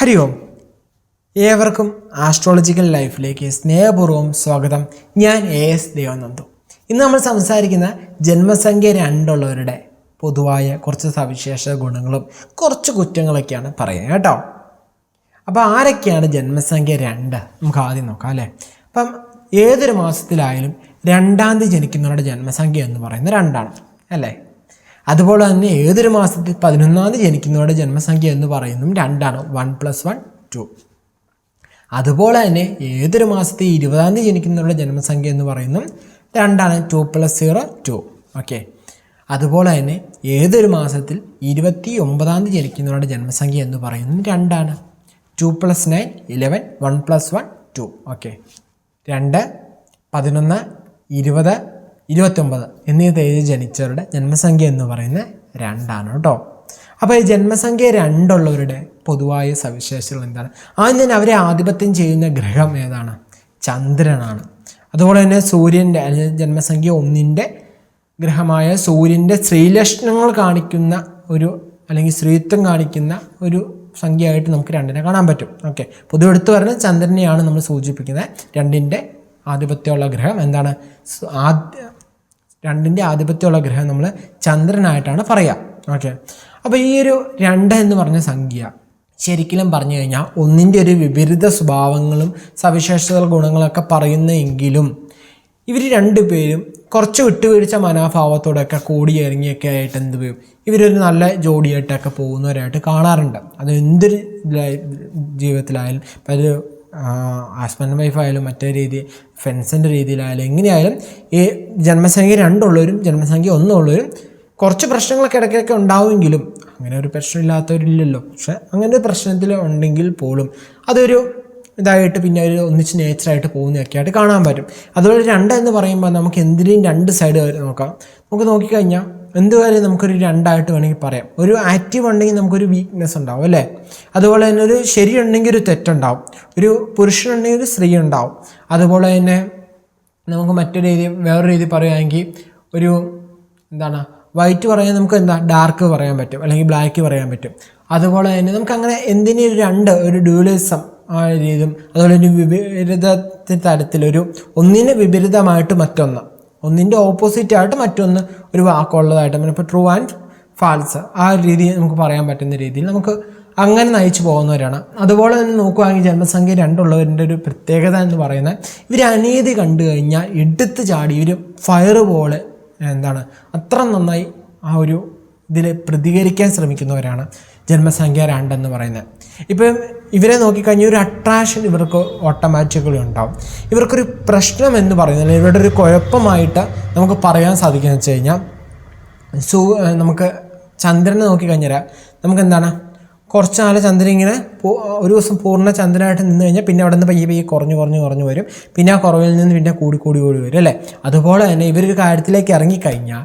ഹരി ഓം ഏവർക്കും ആസ്ട്രോളജിക്കൽ ലൈഫിലേക്ക് സ്നേഹപൂർവം സ്വാഗതം. ഞാൻ എ എസ് ദേവനന്ദു ഇന്ന് നമ്മൾ സംസാരിക്കുന്ന ജന്മസംഖ്യ രണ്ടുള്ളവരുടെ പൊതുവായ കുറച്ച് സവിശേഷ ഗുണങ്ങളും കുറച്ച് കുറ്റങ്ങളൊക്കെയാണ് പറയുന്നത് കേട്ടോ. അപ്പോൾ ആരൊക്കെയാണ് ജന്മസംഖ്യ രണ്ട്? നമുക്ക് ആദ്യം നോക്കാം അല്ലേ? അപ്പം ഏതൊരു മാസത്തിലായാലും രണ്ടാം തീയതി ജനിക്കുന്നവരുടെ ജന്മസംഖ്യ എന്ന് പറയുന്നത് രണ്ടാണ് അല്ലേ? അതുപോലെ തന്നെ ഏതൊരു മാസത്തിൽ പതിനൊന്നാം ജനിക്കുന്നവരുടെ ജന്മസംഖ്യ എന്ന് പറയുന്നതും രണ്ടാണ്. വൺ പ്ലസ് വൺ ടു അതുപോലെ തന്നെ ഏതൊരു മാസത്തെ ഇരുപതാം തീയതി ജനിക്കുന്നവരുടെ ജന്മസംഖ്യ എന്ന് പറയുന്നതും രണ്ടാണ്. Two plus zero two okay അതുപോലെ തന്നെ ഏതൊരു മാസത്തിൽ ഇരുപത്തി ഒമ്പതാം തീയതി ജനിക്കുന്നവരുടെ ജന്മസംഖ്യ എന്ന് പറയുന്നതും രണ്ടാണ്. Two plus nine eleven one plus one two okay രണ്ട് പതിനൊന്ന് ഇരുപത് ഇരുപത്തൊമ്പത് എന്നീ തീയതി ജനിച്ചവരുടെ ജന്മസംഖ്യ എന്ന് പറയുന്നത് രണ്ടാണ് കേട്ടോ. അപ്പോൾ ഈ ജന്മസംഖ്യ രണ്ടുള്ളവരുടെ പൊതുവായ സവിശേഷതകൾ എന്താണ്? ആദ്യം തന്നെ അവരെ ആധിപത്യം ചെയ്യുന്ന ഗ്രഹം ഏതാണ്? ചന്ദ്രനാണ്. അതുപോലെ തന്നെ സൂര്യന്റെ ജന്മസംഖ്യ ഒന്നിന്റെ ഗ്രഹമായ സൂര്യന്റെ സ്ത്രീലക്ഷണങ്ങൾ കാണിക്കുന്ന ഒരു അല്ലെങ്കിൽ സ്ത്രീത്വം കാണിക്കുന്ന ഒരു സംഖ്യയായിട്ട് നമുക്ക് രണ്ടിനെ കാണാൻ പറ്റും. ഓക്കെ. പൊതുവെ എടുത്തു പറഞ്ഞ ചന്ദ്രനെയാണ് നമ്മൾ സൂചിപ്പിക്കുന്നത്. രണ്ടിന്റെ ആധിപത്യമുള്ള ഗ്രഹം എന്താണ്? ആദ്യ രണ്ടിന്റെ ആധിപത്യമുള്ള ഗ്രഹം നമ്മൾ ചന്ദ്രനായിട്ടാണ് പറയുക ഓക്കെ അപ്പോൾ ഈ ഒരു രണ്ട് എന്ന് പറഞ്ഞ സംഖ്യ ശരിക്കും പറഞ്ഞു കഴിഞ്ഞാൽ ഒന്നിന്റെ ഒരു വിപരീത സ്വഭാവങ്ങളും സവിശേഷതകൾ ഗുണങ്ങളൊക്കെ പറയുന്നെങ്കിലും ഇവർ രണ്ടുപേരും കുറച്ച് വിട്ടുവീഴ്ച മനോഭാവത്തോടെയൊക്കെ കൂടി ഇറങ്ങിയൊക്കെ ആയിട്ട് എന്ത് ചെയ്യും? ഇവരൊരു നല്ല ജോഡിയായിട്ടൊക്കെ പോകുന്നവരായിട്ട് കാണാറുണ്ട്. അത് എന്തൊരു ജീവിതത്തിലായാലും ഇപ്പം ഒരു ഹസ്ബൻഡ് വൈഫായാലും മറ്റേ രീതി ഫ്രണ്ട്സിന്റെ രീതിയിലായാലും എങ്ങനെയായാലും ഈ ജന്മസംഖ്യ രണ്ടുള്ളവരും ജന്മസംഖ്യ ഒന്നുള്ളവരും കുറച്ച് പ്രശ്നങ്ങളൊക്കെ ഇടയ്ക്കൊക്കെ ഉണ്ടാവുമെങ്കിലും അങ്ങനെ ഒരു പ്രശ്നമില്ലാത്തവരില്ലല്ലോ. പക്ഷെ അങ്ങനെ ഒരു പ്രശ്നത്തിൽ ഉണ്ടെങ്കിൽ പോലും അതൊരു ഇതായിട്ട് പിന്നെ ഒരു ഒന്നിച്ച് നേച്ചറായിട്ട് പോകുന്നതൊക്കെ ആയിട്ട് കാണാൻ പറ്റും. അതുപോലെ രണ്ട് എന്ന് പറയുമ്പോൾ നമുക്ക് എന്തിനേയും രണ്ട് സൈഡ് നോക്കാം. നമുക്ക് നോക്കിക്കഴിഞ്ഞാൽ എന്ത് കാര്യം നമുക്കൊരു രണ്ടായിട്ട് വേണമെങ്കിൽ പറയാം. ഒരു ആക്റ്റീവ് ഉണ്ടെങ്കിൽ നമുക്കൊരു വീക്ക്നെസ് ഉണ്ടാവും അല്ലേ? അതുപോലെ തന്നെ ഒരു ശരി ഉണ്ടെങ്കിൽ ഒരു തെറ്റുണ്ടാവും. ഒരു പുരുഷനുണ്ടെങ്കിൽ ഒരു സ്ത്രീ ഉണ്ടാവും അതുപോലെ തന്നെ നമുക്ക് മറ്റൊരു രീതി വേറൊരു രീതി പറയുകയാണെങ്കിൽ ഒരു എന്താണ് വൈറ്റ് പറയാൻ നമുക്ക് എന്താ ഡാർക്ക് പറയാൻ പറ്റും അല്ലെങ്കിൽ ബ്ലാക്ക് പറയാൻ പറ്റും. അതുപോലെ തന്നെ നമുക്ക് അങ്ങനെ എന്തിനും ഒരു രണ്ട് ഒരു ഡ്യൂലിസം ആ രീതിയും അതുപോലെ ഒരു വിപരീത തരത്തിലൊരു ഒന്നിന് വിപരീതമായിട്ട് മറ്റൊന്ന്. ഒന്നിന്റെ ഓപ്പോസിറ്റ് ആയിട്ട് മറ്റൊന്ന് ഒരു വാക്കുള്ളതായിട്ട്. ഇപ്പോൾ ട്രൂ ആൻഡ് ഫാൾസ് ആ ഒരു രീതി നമുക്ക് പറയാൻ പറ്റുന്ന രീതിയിൽ നമുക്ക് അങ്ങനെ നയിച്ചു പോകുന്നവരാണ്. അതുപോലെ തന്നെ നോക്കുകയാണെങ്കിൽ ജന്മസംഖ്യ രണ്ടുള്ളവരുടെ ഒരു പ്രത്യേകത എന്ന് പറയുന്നത് ഇവർ അനീതി കണ്ടു കഴിഞ്ഞാൽ എടുത്ത് ചാടി ഇവർ ഫയർ പോലെ എന്താണ് അത്ര നന്നായി ആ ഒരു ഇതിൽ പ്രതികരിക്കാൻ ശ്രമിക്കുന്നവരാണ് ജന്മസംഖ്യ രണ്ടെന്ന് പറയുന്നത്. ഇപ്പം ഇവരെ നോക്കിക്കഴിഞ്ഞാൽ ഒരു അട്രാക്ഷൻ ഇവർക്ക് ഓട്ടോമാറ്റിക്കലി ഉണ്ടാവും. ഇവർക്കൊരു പ്രശ്നം എന്ന് പറയുന്നത് ഇവരുടെ ഒരു കുഴപ്പമായിട്ട് നമുക്ക് പറയാൻ സാധിക്കുന്നത് വെച്ച് കഴിഞ്ഞാൽ സൂ നമുക്ക് ചന്ദ്രനെ നോക്കിക്കഴിഞ്ഞാൽ നമുക്ക് എന്താണ്? കുറച്ച് നാൾ ചന്ദ്രൻ ഇങ്ങനെ ഒരു ദിവസം പൂർണ ചന്ദ്രനായിട്ട് നിന്ന് കഴിഞ്ഞാൽ പിന്നെ അവിടെ നിന്ന് പയ്യെ പയ്യെ കുറഞ്ഞു കുറഞ്ഞു കുറഞ്ഞു വരും. പിന്നെ ആ കുറവിൽ നിന്ന് പിന്നെ കൂടി കൂടി കൂടി വരും അല്ലേ? അതുപോലെ തന്നെ ഇവരൊരു കാര്യത്തിലേക്ക് ഇറങ്ങിക്കഴിഞ്ഞാൽ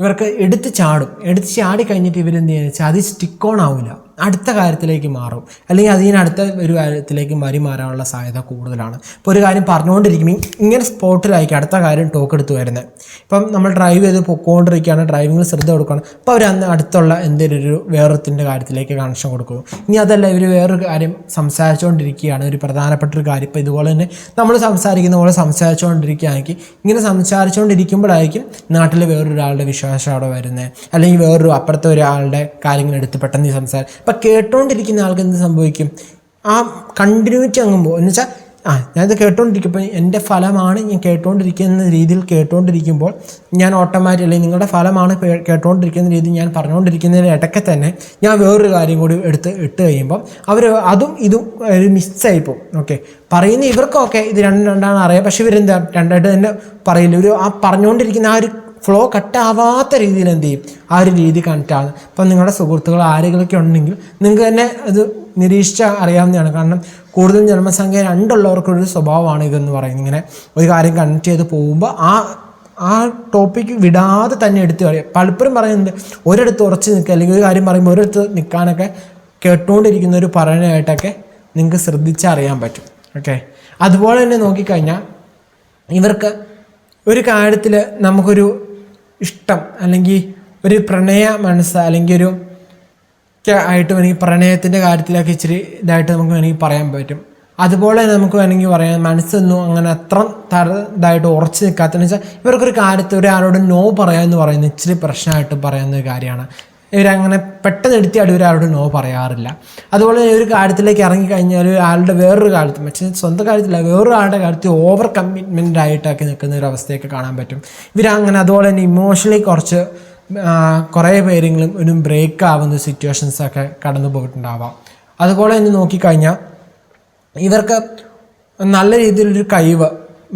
ഇവർക്ക് എടുത്ത് ചാടും. എടുത്ത് ചാടി കഴിഞ്ഞിട്ട് ഇവരെന്ത് ചെയ്യുക? വെച്ചാൽ അത് സ്റ്റിക്ക് ഓൺ ആവില്ല അടുത്ത കാര്യത്തിലേക്ക് മാറും. അല്ലെങ്കിൽ അതിന് അടുത്ത ഒരു കാര്യത്തിലേക്ക് മരി മാറാനുള്ള സാധ്യത കൂടുതലാണ്. ഇപ്പോൾ ഒരു കാര്യം പറഞ്ഞുകൊണ്ടിരിക്കുമ്പോൾ ഇങ്ങനെ സ്പോട്ടിലായിരിക്കും അടുത്ത കാര്യം ടോക്ക് എടുത്ത് വരുന്നത്. ഇപ്പം നമ്മൾ ഡ്രൈവ് ചെയ്ത് പൊക്കോണ്ടിരിക്കുകയാണ് ഡ്രൈവിങ്ങിൽ ശ്രദ്ധ കൊടുക്കണം അപ്പോൾ അവർ അന്ന് അടുത്തുള്ള എന്തെങ്കിലും ഒരു വേറൊരുത്തിന്റെ കാര്യത്തിലേക്ക് കണക്ഷൻ കൊടുക്കും. ഇനി അതല്ല ഇവർ വേറൊരു കാര്യം സംസാരിച്ചുകൊണ്ടിരിക്കുകയാണ്. ഒരു പ്രധാനപ്പെട്ട ഒരു കാര്യം ഇപ്പോൾ ഇതുപോലെ തന്നെ നമ്മൾ സംസാരിക്കുന്ന പോലെ സംസാരിച്ചുകൊണ്ടിരിക്കുകയാണെങ്കിൽ ഇങ്ങനെ സംസാരിച്ചുകൊണ്ടിരിക്കുമ്പോഴായിരിക്കും നാട്ടിൽ വേറൊരാളുടെ വിശ്വാസം അവിടെ വരുന്നത്. അല്ലെങ്കിൽ വേറൊരു അപ്പുറത്തെ ഒരാളുടെ കാര്യങ്ങൾ എടുത്ത് പെട്ടെന്ന് സംസാരിക്കും സംസാരം അപ്പം കേട്ടോണ്ടിരിക്കുന്ന ആൾക്ക് എന്ത് സംഭവിക്കും? ആ കണ്ടിന്യൂറ്റി അങ്ങ് എന്ന് വെച്ചാൽ ആ ഞാനിത് കേട്ടോണ്ടിരിക്കുമ്പോൾ എന്റെ ഫലമാണ് ഞാൻ കേട്ടോണ്ടിരിക്കുന്ന രീതിയിൽ കേട്ടോണ്ടിരിക്കുമ്പോൾ ഞാൻ ഓട്ടോമാറ്റിക് അല്ലെങ്കിൽ നിങ്ങളുടെ ഫലമാണ് കേട്ടുകൊണ്ടിരിക്കുന്ന രീതിയിൽ ഞാൻ പറഞ്ഞുകൊണ്ടിരിക്കുന്നതിന് ഇടയ്ക്ക് തന്നെ ഞാൻ വേറൊരു കാര്യം കൂടി എടുത്ത് ഇട്ട് കഴിയുമ്പോൾ അവർ അതും ഇതും ഒരു മിസ്സായി പോകും. ഓക്കെ പറയുന്ന ഇവർക്കൊക്കെ ഇത് രണ്ടും രണ്ടാണ് അറിയാം. പക്ഷേ ഇവരെന്താ? രണ്ടായിട്ട് തന്നെ പറയില്ല. ഒരു ആ പറഞ്ഞുകൊണ്ടിരിക്കുന്ന ആ ഒരു ഫ്ലോ കട്ടാവാത്ത രീതിയിൽ എന്ത് ചെയ്യും? ആ ഒരു രീതി കണക്റ്റ് ഇപ്പം നിങ്ങളുടെ സുഹൃത്തുക്കൾ ആരെങ്കിലൊക്കെ ഉണ്ടെങ്കിൽ നിങ്ങൾക്ക് തന്നെ അത് നിരീക്ഷിച്ച് അറിയാവുന്നതാണ്. കാരണം കൂടുതൽ ജന്മസംഖ്യ രണ്ടുള്ളവർക്കൊരു സ്വഭാവമാണ് ഇതെന്ന് പറയുന്നത്. ഇങ്ങനെ ഒരു കാര്യം കണക്ട് ചെയ്ത് പോകുമ്പോൾ ആ ആ ടോപ്പിക്ക് വിടാതെ തന്നെ എടുത്ത് പറയും പലപ്പോഴും പറയുന്നത് ഒരിടത്ത് ഉറച്ച് നിൽക്കുക. അല്ലെങ്കിൽ ഒരു കാര്യം പറയുമ്പോൾ ഒരിടത്ത് നിൽക്കാനൊക്കെ കേട്ടുകൊണ്ടിരിക്കുന്ന ഒരു പറയാനായിട്ടൊക്കെ നിങ്ങൾക്ക് ശ്രദ്ധിച്ചറിയാൻ പറ്റും. ഓക്കെ അതുപോലെ തന്നെ നോക്കിക്കഴിഞ്ഞാൽ ഇവർക്ക് ഒരു കാര്യത്തിൽ നമുക്കൊരു ഇഷ്ടം അല്ലെങ്കിൽ ഒരു പ്രണയ മനസ്സ് അല്ലെങ്കിൽ ഒരു ആയിട്ട് വേണമെങ്കിൽ പ്രണയത്തിന്റെ കാര്യത്തിലൊക്കെ ഇച്ചിരി ഇതായിട്ട് നമുക്ക് വേണമെങ്കിൽ പറയാൻ പറ്റും. അതുപോലെ നമുക്ക് വേണമെങ്കിൽ പറയാം മനസ്സൊന്നും അങ്ങനെ അത്ര തര ഇതായിട്ട് ഉറച്ചു നിൽക്കാത്തതെന്ന് വെച്ചാൽ ഇവർക്കൊരു കാര്യത്തിൽ ഒരാളോട് നോ പറയാമെന്ന് പറയുന്നത് ഇച്ചിരി പ്രശ്നമായിട്ട് പറയുന്ന കാര്യമാണ്. ഇവരങ്ങനെ പെട്ടെന്ന് എടുത്തിയായിട്ട് ഒരാളോട് നോ പറയാറില്ല. അതുപോലെ ഒരു കാര്യത്തിലേക്ക് ഇറങ്ങിക്കഴിഞ്ഞാൽ ആളുടെ വേറൊരു കാര്യത്തിൽ മറ്റേ സ്വന്തം കാര്യത്തില്ല വേറൊരാളുടെ കാര്യത്തിൽ ഓവർ കമ്മിറ്റ്മെന്റ് ആയിട്ടൊക്കെ നിൽക്കുന്ന ഒരു അവസ്ഥയൊക്കെ കാണാൻ പറ്റും. ഇവരങ്ങനെ അതുപോലെ തന്നെ ഇമോഷണലി കുറച്ച് കുറേ പേരെങ്കിലും ഒരു ബ്രേക്ക് ആവുന്ന സിറ്റുവേഷൻസൊക്കെ കടന്നു പോയിട്ടുണ്ടാവാം. അതുപോലെ തന്നെ നോക്കിക്കഴിഞ്ഞാൽ ഇവർക്ക് നല്ല രീതിയിലൊരു കഴിവ്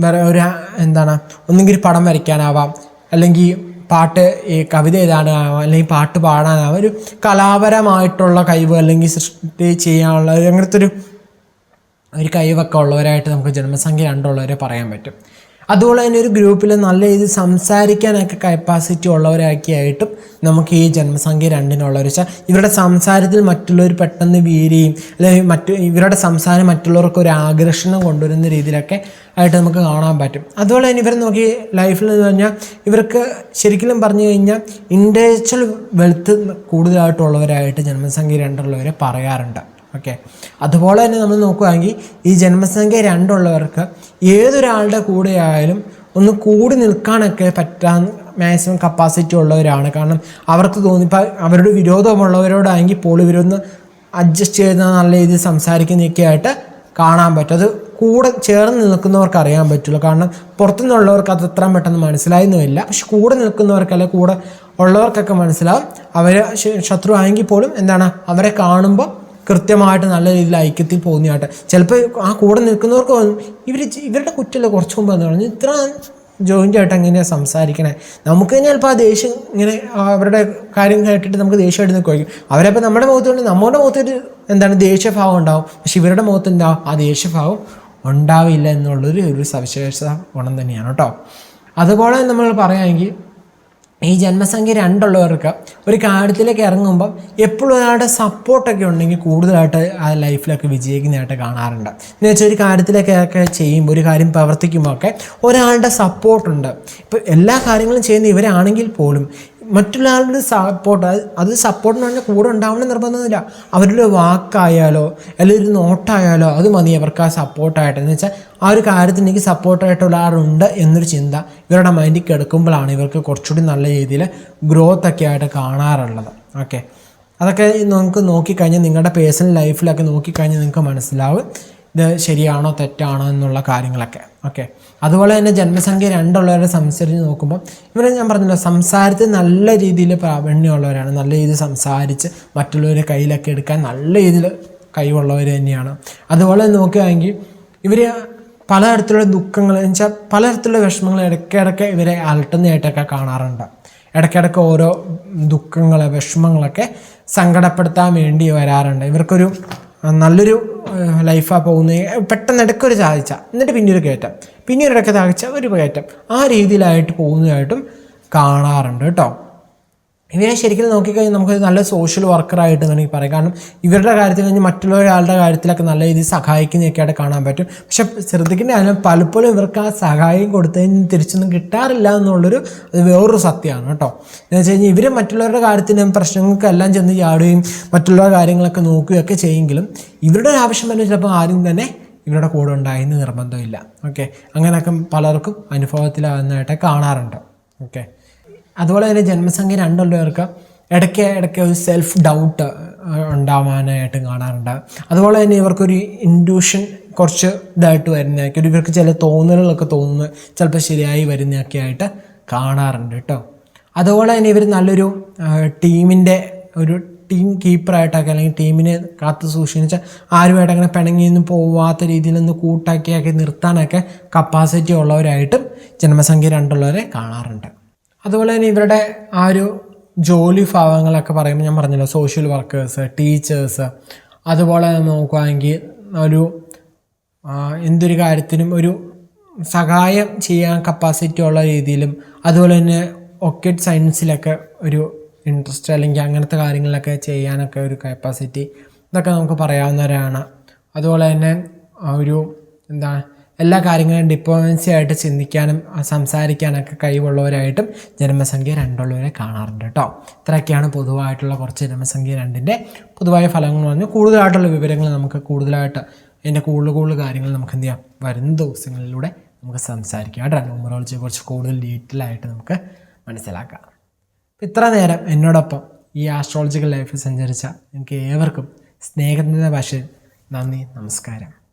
വേറെ ഒരു എന്താണ് ഒന്നെങ്കിൽ പടം വരയ്ക്കാനാവാം അല്ലെങ്കിൽ പാട്ട് ഈ കവിത എഴുതാനാവാം അല്ലെങ്കിൽ പാട്ട് പാടാനാവാം ഒരു കലാപരമായിട്ടുള്ള കഴിവ് അല്ലെങ്കിൽ സൃഷ്ടി ചെയ്യാനുള്ള അങ്ങനത്തെ ഒരു ഒരു കഴിവൊക്കെ ഉള്ളവരായിട്ട് നമുക്ക് ജന്മസംഖ്യ രണ്ടുള്ളവരെ പറയാൻ പറ്റും. അതുപോലെ തന്നെ ഒരു ഗ്രൂപ്പിൽ നല്ല രീതിയിൽ സംസാരിക്കാനൊക്കെ കപ്പാസിറ്റി ഉള്ളവരാക്കിയായിട്ടും നമുക്ക് ഈ ജന്മസംഖ്യ രണ്ടിനുള്ളവർ വെച്ചാൽ ഇവരുടെ സംസാരത്തിൽ മറ്റുള്ളവർ പെട്ടെന്ന് വീരുകയും അല്ലെങ്കിൽ മറ്റു ഇവരുടെ സംസാരം മറ്റുള്ളവർക്ക് ഒരു ആകർഷണം കൊണ്ടുവരുന്ന രീതിയിലൊക്കെ ആയിട്ട് നമുക്ക് കാണാൻ പറ്റും. അതുപോലെ തന്നെ ഇവർ നോക്കി ലൈഫിൽ എന്ന് പറഞ്ഞാൽ ഇവർക്ക് ശരിക്കും പറഞ്ഞു കഴിഞ്ഞാൽ ഇൻഡസ്ട്രിയൽ വെൽത്ത് കൂടുതലായിട്ടുള്ളവരായിട്ട് ജന്മസംഖ്യ രണ്ടുള്ളവരെ പറയാറുണ്ട്. ഓക്കെ അതുപോലെ തന്നെ നമ്മൾ നോക്കുകയാണെങ്കിൽ ഈ ജന്മസംഖ്യ രണ്ടുള്ളവർക്ക് ഏതൊരാളുടെ കൂടെയായാലും ഒന്ന് കൂടി നിൽക്കാനൊക്കെ പറ്റാൻ മാക്സിമം കപ്പാസിറ്റി ഉള്ളവരാണ്. കാരണം അവർക്ക് തോന്നിപ്പോൾ അവരുടെ വിരോധമുള്ളവരോടാണെങ്കിൽ പോളി ഇവരൊന്ന് അഡ്ജസ്റ്റ് ചെയ്ത് നല്ല രീതിയിൽ സംസാരിക്കുന്നൊക്കെ ആയിട്ട് കാണാൻ പറ്റും. അത് കൂടെ ചേർന്ന് നിൽക്കുന്നവർക്ക് അറിയാൻ പറ്റുള്ളൂ. കാരണം പുറത്തുനിന്നുള്ളവർക്ക് അത് അത്രയും പെട്ടെന്ന് മനസ്സിലായെന്നുമില്ല. പക്ഷെ കൂടെ നിൽക്കുന്നവർക്കല്ല കൂടെ ഉള്ളവർക്കൊക്കെ മനസ്സിലാവും. അവർ ശത്രു ആയെങ്കിൽ പോലും എന്താണ്? അവരെ കാണുമ്പോൾ കൃത്യമായിട്ട് നല്ല രീതിയിൽ ഐക്യത്തിൽ പോകുന്നതായിട്ട് ചിലപ്പോൾ ആ കൂടെ നിൽക്കുന്നവർക്ക് ഇവർ ഇവരുടെ കുറ്റമല്ല കുറച്ച് മുമ്പ് എന്ന് പറഞ്ഞു ഇത്ര ജോയിന്റ് ആയിട്ട് എങ്ങനെയാണ് സംസാരിക്കണേ? നമുക്ക് തന്നെ ചിലപ്പോൾ ആ ദേഷ്യം ഇങ്ങനെ അവരുടെ കാര്യം കേട്ടിട്ട് നമുക്ക് ദേഷ്യമായിട്ട് നിൽക്കുമായിരിക്കും അവരപ്പോൾ നമ്മുടെ മുഖത്ത് കൊണ്ട് നമ്മുടെ മുഖത്തൊരു എന്താണ് ദേഷ്യഭാവം ഉണ്ടാവും. പക്ഷെ ഇവരുടെ മുഖത്ത് എന്താവും ആ ദേഷ്യഭാവം ഉണ്ടാവില്ല എന്നുള്ളൊരു ഒരു സവിശേഷത ഗുണം തന്നെയാണ് കേട്ടോ. അതുപോലെ നമ്മൾ പറയുകയാണെങ്കിൽ ഈ ജന്മസംഖ്യ രണ്ടുള്ളവർക്ക് ഒരു കാര്യത്തിലേക്ക് ഇറങ്ങുമ്പം എപ്പോഴും ഒരാളുടെ സപ്പോർട്ടൊക്കെ ഉണ്ടെങ്കിൽ കൂടുതലായിട്ട് ആ ലൈഫിലൊക്കെ വിജയിക്കുന്നതായിട്ട് കാണാറുണ്ട്. എന്ന് വെച്ചാൽ ഒരു കാര്യത്തിലേക്കൊക്കെ ചെയ്യുമ്പോൾ ഒരു കാര്യം പ്രവർത്തിക്കുമ്പോൾ ഒക്കെ ഒരാളുടെ സപ്പോർട്ടുണ്ട് ഇപ്പോൾ എല്ലാ കാര്യങ്ങളും ചെയ്യുന്ന ഇവരാണെങ്കിൽ പോലും മറ്റുള്ള ആളുടെ സപ്പോർട്ട് അത് സപ്പോർട്ട് എന്ന് പറഞ്ഞാൽ കൂടെ ഉണ്ടാവണം നിർബന്ധമൊന്നുമില്ല. അവരുടെ വാക്കായാലോ അല്ലെങ്കിൽ ഒരു നോട്ടായാലോ അത് മതി അവർക്ക് ആ സപ്പോർട്ടായിട്ട് എന്ന് വെച്ചാൽ ആ ഒരു കാര്യത്തിന് എനിക്ക് സപ്പോർട്ടായിട്ടുള്ള ആളുണ്ട് എന്നൊരു ചിന്ത ഇവരുടെ മൈൻഡിൽ കിടക്കുമ്പോഴാണ് ഇവർക്ക് കുറച്ചുകൂടി നല്ല രീതിയിൽ ഗ്രോത്ത് ഒക്കെ ആയിട്ട് കാണാറുള്ളത്. ഓക്കെ അതൊക്കെ നമുക്ക് നോക്കിക്കഴിഞ്ഞാൽ നിങ്ങളുടെ പേഴ്സണൽ ലൈഫിലൊക്കെ നോക്കിക്കഴിഞ്ഞാൽ നിങ്ങൾക്ക് മനസ്സിലാവും. ഇത് ശരിയാണോ തെറ്റാണോ എന്നുള്ള കാര്യങ്ങളൊക്കെ. ഓക്കെ. അതുപോലെ തന്നെ ജന്മസംഖ്യ രണ്ടുള്ളവരെ സംസാരിച്ച് നോക്കുമ്പോൾ ഇവരെ ഞാൻ പറഞ്ഞല്ലോ സംസാരത്തിൽ നല്ല രീതിയിൽ പ്രാവീണ്യമുള്ളവരാണ്. നല്ല രീതിയിൽ സംസാരിച്ച് മറ്റുള്ളവരെ കയ്യിലൊക്കെ എടുക്കാൻ നല്ല രീതിയിൽ കഴിവുള്ളവർ തന്നെയാണ്. അതുപോലെ നോക്കുകയാണെങ്കിൽ ഇവർ പലതരത്തിലുള്ള ദുഃഖങ്ങൾ എന്ന് വെച്ചാൽ പലതരത്തിലുള്ള വിഷമങ്ങൾ ഇടയ്ക്കിടയ്ക്ക് ഇവരെ അലട്ടുന്നതായിട്ടൊക്കെ കാണാറുണ്ട്. ഇടയ്ക്കിടയ്ക്ക് ഓരോ ദുഃഖങ്ങൾ വിഷമങ്ങളൊക്കെ സങ്കടപ്പെടുത്താൻ വേണ്ടി വരാറുണ്ട്. ഇവർക്കൊരു നല്ലൊരു ലൈഫാണ് പോകുന്നത്. പെട്ടെന്ന് ഇടയ്ക്കൊരു താഴ്ച എന്നിട്ട് പിന്നെ ഒരു കയറ്റം. പിന്നെ ഒരു ഇടയ്ക്ക് ഒരു കയറ്റം. ആ രീതിയിലായിട്ട് പോകുന്നതായിട്ടും കാണാറുണ്ട് കേട്ടോ. ഇവരെ ശരിക്കും നോക്കിക്കഴിഞ്ഞാൽ നമുക്ക് നല്ല സോഷ്യൽ വർക്കറായിട്ട് വേണമെങ്കിൽ പറയാം. കാരണം ഇവരുടെ കാര്യത്തിൽ കഴിഞ്ഞ് മറ്റുള്ളവരാളുടെ കാര്യത്തിലൊക്കെ നല്ല രീതിയിൽ സഹായിക്കുന്നതൊക്കെ ആയിട്ട് കാണാൻ പറ്റും. പക്ഷെ ശ്രദ്ധിക്കേണ്ട കാര്യം പലപ്പോഴും ഇവർക്ക് ആ സഹായം കൊടുത്തതിന് തിരിച്ചൊന്നും കിട്ടാറില്ല എന്നുള്ളൊരു അത് വേറൊരു സത്യമാണ് കേട്ടോ. എന്ന് വെച്ച് കഴിഞ്ഞാൽ ഇവർ മറ്റുള്ളവരുടെ കാര്യത്തിനും പ്രശ്നങ്ങൾക്കെല്ലാം ചെന്ന് ചാടുകയും മറ്റുള്ള കാര്യങ്ങളൊക്കെ നോക്കുകയൊക്കെ ചെയ്യുമെങ്കിലും ഇവരുടെ ആവശ്യം തന്നെ ചിലപ്പോൾ ആരും തന്നെ ഇവരുടെ കൂടെ ഉണ്ടായെന്ന് നിർബന്ധമില്ല. ഓക്കെ? അങ്ങനെയൊക്കെ പലർക്കും അനുഭവത്തിലാകുന്നതായിട്ട് കാണാറുണ്ട്. ഓക്കെ? അതുപോലെ തന്നെ ജന്മസംഖ്യ രണ്ടുള്ളവർക്ക് ഇടയ്ക്ക് ഇടയ്ക്ക് ഒരു സെൽഫ് ഡൗട്ട് ഉണ്ടാവാനായിട്ട് കാണാറുണ്ട്. അതുപോലെ തന്നെ ഇവർക്കൊരു ഇൻഡ്യൂഷൻ കുറച്ച് ഇതായിട്ട് വരുന്നതൊക്കെ ഇവർക്ക് ചില തോന്നലുകളൊക്കെ തോന്നുന്നു ചിലപ്പോൾ ശരിയായി വരുന്നതൊക്കെ ആയിട്ട് കാണാറുണ്ട് കേട്ടോ. അതുപോലെ തന്നെ ഇവർ നല്ലൊരു ടീമിന്റെ ഒരു ടീം കീപ്പറായിട്ടൊക്കെ അല്ലെങ്കിൽ ടീമിനെ കാത്തു സൂക്ഷിച്ച് ആരുമായിട്ട് അങ്ങനെ പിണങ്ങിയൊന്നും പോവാത്ത രീതിയിലൊന്ന് കൂട്ടാക്കിയാക്കി നിർത്താനൊക്കെ കപ്പാസിറ്റി ഉള്ളവരായിട്ടും ജന്മസംഖ്യ രണ്ടുള്ളവരെ കാണാറുണ്ട്. അതുപോലെ തന്നെ ഇവരുടെ ആ ഒരു ജോലി ഭാവങ്ങളൊക്കെ പറയുമ്പോൾ ഞാൻ പറഞ്ഞല്ലോ സോഷ്യൽ വർക്കേഴ്സ് ടീച്ചേഴ്സ് അതുപോലെ നോക്കുകയാണെങ്കിൽ ഒരു എന്തൊരു കാര്യത്തിനും ഒരു സഹായം ചെയ്യാൻ കപ്പാസിറ്റി ഉള്ള രീതിയിലും അതുപോലെ തന്നെ ഒക്കറ്റ് സയൻസിലൊക്കെ ഒരു ഇൻട്രസ്റ്റ് അല്ലെങ്കിൽ അങ്ങനത്തെ കാര്യങ്ങളിലൊക്കെ ചെയ്യാനൊക്കെ ഒരു കപ്പാസിറ്റി ഇതൊക്കെ നമുക്ക് പറയാവുന്നവരാണ്. അതുപോലെ തന്നെ ഒരു എന്താ എല്ലാ കാര്യങ്ങളും ഡിപ്ലോമസി ആയിട്ട് ചിന്തിക്കാനും സംസാരിക്കാനൊക്കെ കഴിവുള്ളവരായിട്ടും ജന്മസംഖ്യ രണ്ടുള്ളവരെ കാണാറുണ്ട് കേട്ടോ. ഇത്രയൊക്കെയാണ് പൊതുവായിട്ടുള്ള കുറച്ച് ജന്മസംഖ്യ രണ്ടിന്റെ പൊതുവായ ഫലങ്ങൾ പറഞ്ഞു കൂടുതലായിട്ടുള്ള വിവരങ്ങൾ നമുക്ക് കൂടുതലായിട്ട് അതിന്റെ കൂടുതൽ കൂടുതൽ കാര്യങ്ങൾ നമുക്ക് എന്ത് ചെയ്യാം? വരുന്ന ദിവസങ്ങളിലൂടെ നമുക്ക് സംസാരിക്കാം കേട്ടോ. ന്യൂമറോളജിയെ കുറിച്ച് കൂടുതൽ ഡീറ്റെയിൽ ആയിട്ട് നമുക്ക് മനസ്സിലാക്കാം. ഇത്ര നേരം എന്നോടൊപ്പം ഈ ആസ്ട്രോളജിക്കൽ ലൈഫ് സഞ്ചരിച്ച നിങ്ങൾക്ക് ഏവർക്കും സ്നേഹത്തിന്റെ ഭാഷയിൽ നന്ദി നമസ്കാരം.